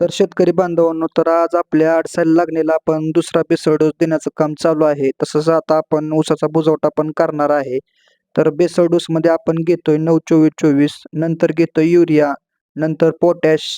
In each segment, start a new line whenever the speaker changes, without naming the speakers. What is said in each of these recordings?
तर शेतकरी बांधवांनो तर आज आपल्या अडसायला लागलेला आपण दुसरा बेसळ डोस देण्याचं काम चालू आहे. तसंच आता आपण ऊसाचा बुजवटा पण करणार आहे. तर बेसळ डोस आपण घेतोय नऊ चोवीस चोवीस नंतर घेतोय युरिया नंतर पोटॅश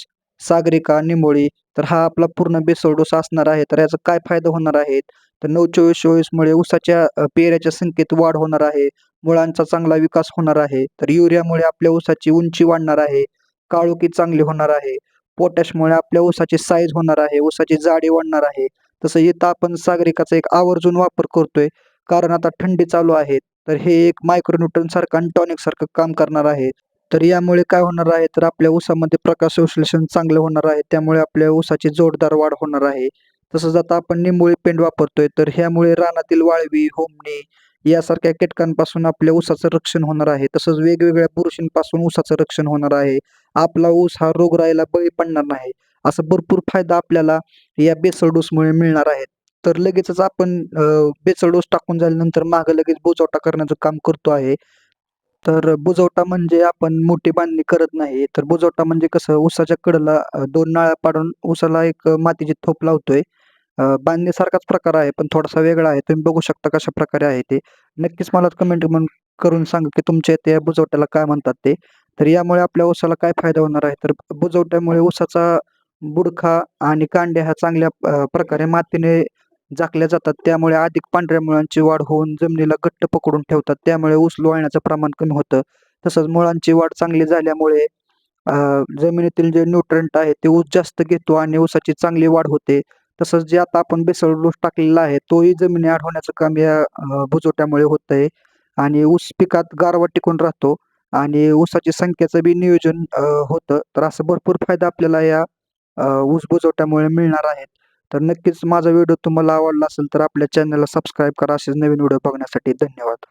सागरिका निंबोळी. तर हा आपला पूर्ण बेसळ डोस असणार आहे. तर याचा काय फायदा होणार आहे? तर नऊ चोवीस चोवीस मुळे ऊसाच्या पेऱ्याच्या संख्येत वाढ होणार आहे. मुळांचा चांगला विकास होणार आहे. तर युरियामुळे आपल्या ऊसाची उंची वाढणार आहे. काळोखी चांगली होणार आहे. पोटॅशमुळे आपल्या ऊसाची साईज होणार आहे ऊसाची जाडी वाढणार आहे. तसं इथं आपण सागरिकाचा एक आवर्जून वापर करतोय. कारण आता थंडी चालू आहे तर हे एक मायक्रोन्यूटन सारखं आणि टॉनिक सारखं काम करणार आहे. तर यामुळे काय होणार आहे तर आपल्या ऊसामध्ये प्रकाश संश्लेषण चांगलं होणार आहे त्यामुळे आपल्या ऊसाची जोरदार वाढ होणार आहे. तसंच आता आपण निंबोळी पेंड वापरतोय तर ह्यामुळे रानातील वाळवी होमणी यासारख्या कीटकांपासून आपल्या ऊसाचं रक्षण होणार आहे. तसंच वेगवेगळ्या बुरशींपासून ऊसाचं रक्षण होणार आहे. आपला ऊस हा रोगराईला बळी पडणार नाही. असा भरपूर फायदा आपल्याला या बेसळ डोसमुळे मिळणार आहे. तर लगेचच आपण बेसळ डोस टाकून झाल्यानंतर मागं लगेच बुजवटा करण्याचं काम करतो आहे. तर बुजवटा म्हणजे आपण मोठी बांधणी करत नाही. तर बुजवटा म्हणजे कसं ऊसाच्या कडला दोन नाळ्या पाडून ऊसाला एक मातीची थोप लावतोय. बांधणीसारखाच प्रकार आहे पण थोडासा वेगळा आहे. तुम्ही बघू शकता कशा प्रकारे आहे ते. नक्कीच मला कमेंट करून सांगा की तुमच्या इथे या बुजवट्याला काय म्हणतात ते. तर यामुळे आपल्या ऊसाला काय फायदा होणार आहे? तर बुजवट्यामुळे ऊसाचा बुडखा आणि कांड्या ह्या चांगल्या प्रकारे मातीने झाकल्या जातात. त्यामुळे अधिक पांढऱ्या मुळांची वाढ होऊन जमिनीला घट्ट पकडून ठेवतात. त्यामुळे ऊस लोळण्याचं प्रमाण कमी होतं. तसंच मुळांची वाढ चांगली झाल्यामुळे जमिनीतील जे न्यूट्रंट आहे ते ऊस जास्त घेतो आणि ऊसाची चांगली वाढ होते. तसंच जे आता आपण बेसळ डोस टाकलेला आहे तोही जमिनी आड होण्याचं काम या भुजोट्यामुळे बुजवट्यामुळे होत आहे आणि ऊस पिकात गारवा टिकून राहतो आणि ऊसाची संख्येचं बी नियोजन होतं. तर असं भरपूर फायदा आपल्याला या ऊस बुजवट्यामुळे मिळणार आहेत तर नक्कीच माझा व्हिडिओ तुम्हाला आवडला असेल तर आपल्या चॅनलला सबस्क्राईब करा. असेच नवीन व्हिडिओ बघण्यासाठी धन्यवाद.